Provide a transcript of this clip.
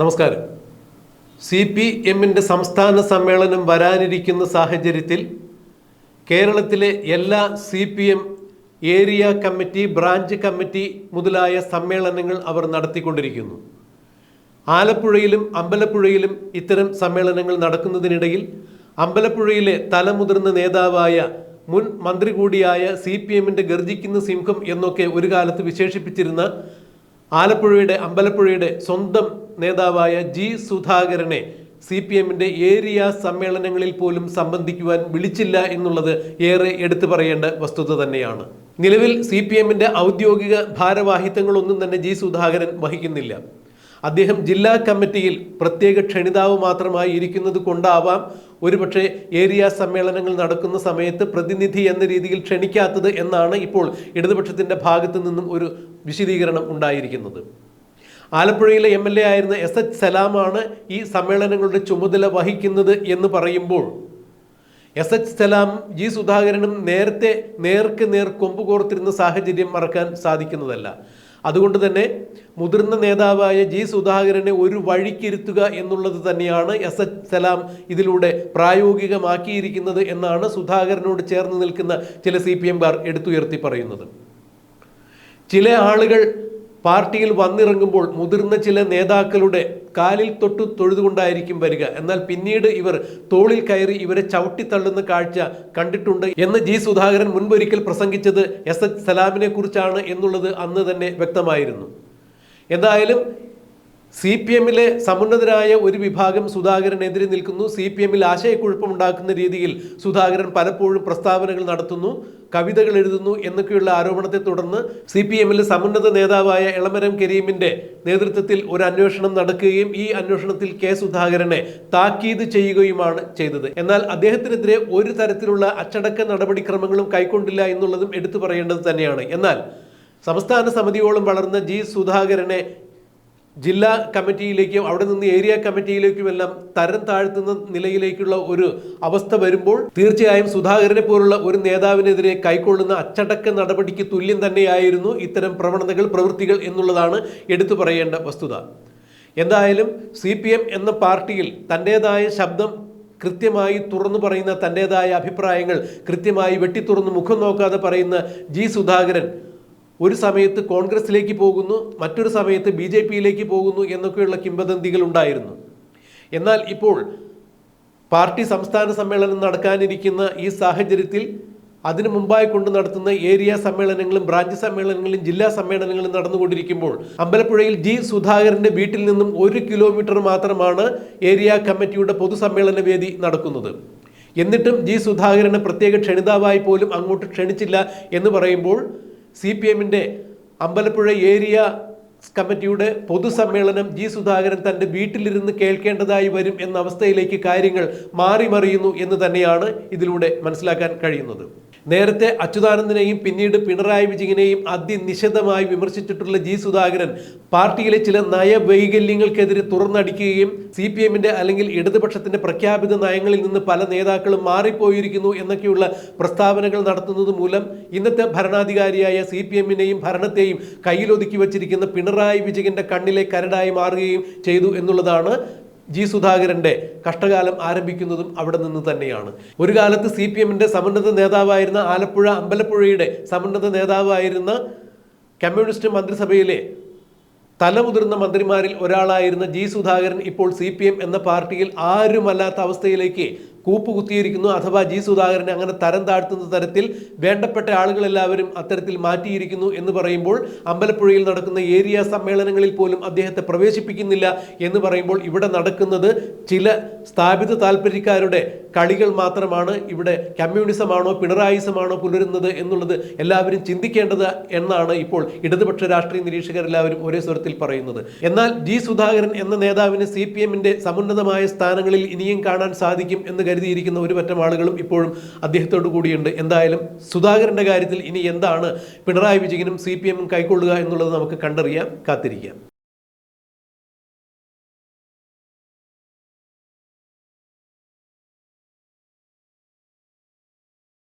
നമസ്കാരം. C P എമ്മിന്റെ സംസ്ഥാന സമ്മേളനം വരാനിരിക്കുന്ന സാഹചര്യത്തിൽ കേരളത്തിലെ എല്ലാ C P M area committee branch committee മുതലായ സമ്മേളനങ്ങൾ അവർ നടത്തിക്കൊണ്ടിരിക്കുന്നു. ആലപ്പുഴയിലും അമ്പലപ്പുഴയിലും ഇത്തരം സമ്മേളനങ്ങൾ നടക്കുന്നതിനിടയിൽ അമ്പലപ്പുഴയിലെ തലമുതിർന്ന നേതാവായ മുൻ മന്ത്രി കൂടിയായ സി പി എമ്മിന്റെ ഗർജിക്കുന്ന സിംഹം എന്നൊക്കെ ഒരു കാലത്ത് വിശേഷിപ്പിച്ചിരുന്ന ആലപ്പുഴയുടെ അമ്പലപ്പുഴയുടെ സ്വന്തം നേതാവായ ജി സുധാകരനെ സി പി എമ്മിന്റെ ഏരിയ സമ്മേളനങ്ങളിൽ പോലും സംബന്ധിക്കുവാൻ വിളിച്ചില്ല എന്നുള്ളത് ഏറെ എടുത്തു പറയേണ്ട വസ്തുത തന്നെയാണ്. നിലവിൽ സി പി എമ്മിന്റെ ഔദ്യോഗിക ഭാരവാഹിത്വങ്ങളൊന്നും തന്നെ ജി സുധാകരൻ വഹിക്കുന്നില്ല. അദ്ദേഹം ജില്ലാ കമ്മിറ്റിയിൽ പ്രത്യേക ക്ഷണിതാവ് മാത്രമായി ഇരിക്കുന്നത് കൊണ്ടാവാം ഒരുപക്ഷെ ഏരിയ സമ്മേളനങ്ങൾ നടക്കുന്ന സമയത്ത് പ്രതിനിധി എന്ന രീതിയിൽ ക്ഷണിക്കാത്തത് എന്നാണ് ഇപ്പോൾ ഇടതുപക്ഷത്തിന്റെ ഭാഗത്തു നിന്നും ഒരു വിശദീകരണം ഉണ്ടായിരിക്കുന്നത്. ആലപ്പുഴയിലെ എം എൽ എ ആയിരുന്ന എസ് എച്ച് സലാമാണ് ഈ സമ്മേളനങ്ങളുടെ ചുമതല വഹിക്കുന്നത് എന്ന് പറയുമ്പോൾ എസ് എച്ച് സലാം ജി സുധാകരനും നേരത്തെ നേർക്ക് നേർ കൊമ്പ് കോർത്തിരുന്ന സാഹചര്യം മറക്കാൻ സാധിക്കുന്നതല്ല. അതുകൊണ്ട് തന്നെ മുതിർന്ന നേതാവായ ജി സുധാകരനെ ഒരു വഴിക്കിരുത്തുക എന്നുള്ളത് തന്നെയാണ് എസ് എച്ച് സലാം ഇതിലൂടെ പ്രായോഗികമാക്കിയിരിക്കുന്നത് എന്നാണ് സുധാകരനോട് ചേർന്ന് നിൽക്കുന്ന ചില സി പി എംകാർ എടുത്തുയർത്തി പറയുന്നത്. ചില ആളുകൾ പാർട്ടിയിൽ വന്നിറങ്ങുമ്പോൾ മുതിർന്ന ചില നേതാക്കളുടെ കാലിൽ തൊട്ട് തൊഴുതുകൊണ്ടായിരിക്കും വരിക. എന്നാൽ പിന്നീട് ഇവർ തോളിൽ കയറി ഇവരെ ചവിട്ടിത്തള്ളുന്ന കാഴ്ച കണ്ടിട്ടുണ്ട് എന്ന് ജി സുധാകരൻ മുൻപൊരിക്കൽ പ്രസംഗിച്ചത് എസ് എച്ച് സലാമിനെ കുറിച്ചാണ് എന്നുള്ളത് അന്ന് തന്നെ വ്യക്തമായിരുന്നു. എന്തായാലും സി പി എമ്മിലെ സമുന്നതരായ ഒരു വിഭാഗം സുധാകരനെതിരെ നിൽക്കുന്നു. സി പി എമ്മിൽ ആശയക്കുഴപ്പമുണ്ടാക്കുന്ന രീതിയിൽ സുധാകരൻ പലപ്പോഴും പ്രസ്താവനകൾ നടത്തുന്നു കവിതകൾ എഴുതുന്നു എന്നൊക്കെയുള്ള ആരോപണത്തെ തുടർന്ന് സി പി എമ്മിലെ സമുന്നത നേതാവായ എളമരം കരീമിന്റെ നേതൃത്വത്തിൽ ഒരു അന്വേഷണം നടക്കുകയും ഈ അന്വേഷണത്തിൽ കെ സുധാകരനെ താക്കീത് ചെയ്യുകയുമാണ് ചെയ്തത്. എന്നാൽ അദ്ദേഹത്തിനെതിരെ ഒരു തരത്തിലുള്ള അച്ചടക്ക നടപടിക്രമങ്ങളും കൈക്കൊണ്ടില്ല എന്നുള്ളതും എടുത്തു പറയേണ്ടത് തന്നെയാണ്. എന്നാൽ സംസ്ഥാന സമിതിയോളം വളർന്ന ജി സുധാകരനെ ജില്ലാ കമ്മിറ്റിയിലേക്കും അവിടെ നിന്ന് ഏരിയ കമ്മിറ്റിയിലേക്കും എല്ലാം തരം താഴ്ത്തുന്ന നിലയിലേക്കുള്ള ഒരു അവസ്ഥ വരുമ്പോൾ തീർച്ചയായും സുധാകരനെ പോലുള്ള ഒരു നേതാവിനെതിരെ കൈക്കൊള്ളുന്ന അച്ചടക്ക നടപടിക്ക് തുല്യം തന്നെയായിരുന്നു ഇത്തരം പ്രവണതകൾ പ്രവൃത്തികൾ എന്നുള്ളതാണ് എടുത്തു പറയേണ്ട വസ്തുത. എന്തായാലും സി എന്ന പാർട്ടിയിൽ തന്റേതായ ശബ്ദം കൃത്യമായി തുറന്നു പറയുന്ന തന്റേതായ അഭിപ്രായങ്ങൾ കൃത്യമായി വെട്ടിത്തുറന്ന് മുഖം നോക്കാതെ പറയുന്ന ജി സുധാകരൻ ഒരു സമയത്ത് കോൺഗ്രസിലേക്ക് പോകുന്നു മറ്റൊരു സമയത്ത് ബി ജെ പിയിലേക്ക് പോകുന്നു എന്നൊക്കെയുള്ള കിംവദന്തികൾ ഉണ്ടായിരുന്നു. എന്നാൽ ഇപ്പോൾ പാർട്ടി സംസ്ഥാന സമ്മേളനം നടക്കാനിരിക്കുന്ന ഈ സാഹചര്യത്തിൽ അതിനു മുമ്പായി കൊണ്ട് നടത്തുന്ന ഏരിയ സമ്മേളനങ്ങളും ബ്രാഞ്ച് സമ്മേളനങ്ങളും ജില്ലാ സമ്മേളനങ്ങളും നടന്നുകൊണ്ടിരിക്കുമ്പോൾ അമ്പലപ്പുഴയിൽ ജി സുധാകരന്റെ വീട്ടിൽ നിന്നും ഒരു കിലോമീറ്റർ മാത്രമാണ് ഏരിയ കമ്മിറ്റിയുടെ പൊതുസമ്മേളന വേദി നടക്കുന്നത്. എന്നിട്ടും ജി സുധാകരനെ പ്രത്യേക ക്ഷണിതാവായി പോലും അങ്ങോട്ട് ക്ഷണിച്ചില്ല എന്ന് പറയുമ്പോൾ സി പി എമ്മിന്റെ അമ്പലപ്പുഴ ഏരിയ കമ്മിറ്റിയുടെ പൊതുസമ്മേളനം ജി സുധാകരൻ തന്റെ വീട്ടിലിരുന്ന് കേൾക്കേണ്ടതായി വരും എന്ന അവസ്ഥയിലേക്ക് കാര്യങ്ങൾ മാറി മറിയുന്നു എന്ന് തന്നെയാണ് ഇതിലൂടെ മനസ്സിലാക്കാൻ കഴിയുന്നത്. നേരത്തെ അച്യുതാനന്ദനെയും പിന്നീട് പിണറായി വിജയനെയും അതിനിശിതമായി വിമർശിച്ചിട്ടുള്ള ജി സുധാകരൻ പാർട്ടിയിലെ ചില നയവൈകല്യങ്ങൾക്കെതിരെ തുറന്നടിക്കുകയും സി പി എമ്മിന്റെ അല്ലെങ്കിൽ ഇടതുപക്ഷത്തിന്റെ പ്രഖ്യാപിത നയങ്ങളിൽ നിന്ന് പല നേതാക്കളും മാറിപ്പോയിരിക്കുന്നു എന്നൊക്കെയുള്ള പ്രസ്താവനകൾ നടത്തുന്നത് മൂലം ഇന്നത്തെ ഭരണാധികാരിയായ സി പി എമ്മിനെയും ഭരണത്തെയും കയ്യിലൊതുക്കി വച്ചിരിക്കുന്ന പിണറായി വിജയന്റെ കണ്ണിലെ കരടായി മാറുകയും ചെയ്തു എന്നുള്ളതാണ് ജി സുധാകരന്റെ കഷ്ടകാലം ആരംഭിക്കുന്നതും അവിടെ നിന്ന് തന്നെയാണ്. ഒരു കാലത്ത് സി പി എമ്മിന്റെ സമുന്നത നേതാവായിരുന്ന ആലപ്പുഴ അമ്പലപ്പുഴയുടെ സമുന്നത നേതാവായിരുന്ന കമ്മ്യൂണിസ്റ്റ് മന്ത്രിസഭയിലെ തലമുതിർന്ന മന്ത്രിമാരിൽ ഒരാളായിരുന്ന ജി സുധാകരൻ ഇപ്പോൾ സി പി എം എന്ന പാർട്ടിയിൽ ആരുമല്ലാത്ത അവസ്ഥയിലേക്ക് കൂപ്പുകുത്തിയിരിക്കുന്നു അഥവാ ജി സുധാകരനെ അങ്ങനെ തരം താഴ്ത്തുന്ന തരത്തിൽ വേണ്ടപ്പെട്ട ആളുകളെല്ലാവരും അത്തരത്തിൽ മാറ്റിയിരിക്കുന്നു എന്ന് പറയുമ്പോൾ അമ്പലപ്പുഴയിൽ നടക്കുന്ന ഏരിയ സമ്മേളനങ്ങളിൽ പോലും അദ്ദേഹത്തെ പ്രവേശിപ്പിക്കുന്നില്ല എന്ന് പറയുമ്പോൾ ഇവിടെ നടക്കുന്നത് ചില സ്ഥാപിത താല്പര്യക്കാരുടെ കളികൾ മാത്രമാണ്. ഇവിടെ കമ്മ്യൂണിസമാണോ പിണറായിസമാണോ പുലരുന്നത് എന്നുള്ളത് എല്ലാവരും ചിന്തിക്കേണ്ടത് എന്നാണ് ഇപ്പോൾ ഇടതുപക്ഷ രാഷ്ട്രീയ നിരീക്ഷകരെല്ലാവരും ഒരേ സ്വരത്തിൽ പറയുന്നത്. എന്നാൽ ജി സുധാകരൻ എന്ന നേതാവിന് സി പി സമുന്നതമായ സ്ഥാനങ്ങളിൽ ഇനിയും കാണാൻ സാധിക്കും എന്ന് കരുതിയിരിക്കുന്ന ഒരു പറ്റം ആളുകളും ഇപ്പോഴും അദ്ദേഹത്തോട് കൂടിയുണ്ട്. എന്തായാലും സുധാകരന്റെ കാര്യത്തിൽ ഇനി എന്താണ് പിണറായി വിജയനും സി പി എമ്മും കൈക്കൊള്ളുക എന്നുള്ളത് നമുക്ക് കണ്ടറിയാം കാത്തിരിക്കാം.